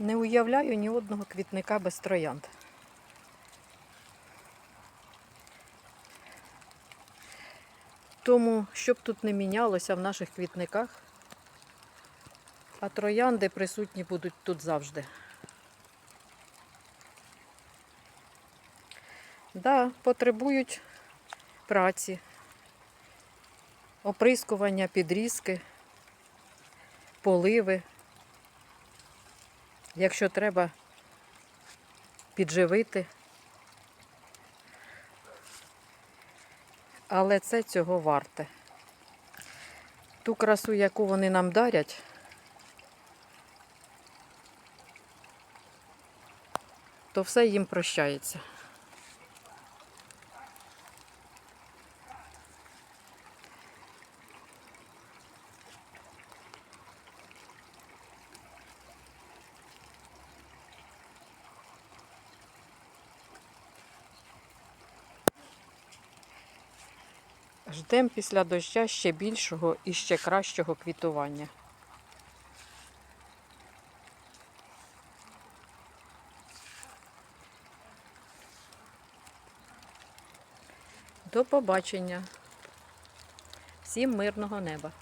Не уявляю ні одного квітника без троянд. Тому, щоб тут не мінялося в наших квітниках, а троянди присутні будуть тут завжди. Да, потребують праці, оприскування, підрізки, поливи. Якщо треба підживити. Але це цього варте. Ту красу, яку вони нам дарять, то все їм прощається. Ждемо після доща ще більшого і ще кращого квітування. До побачення. Всім мирного неба.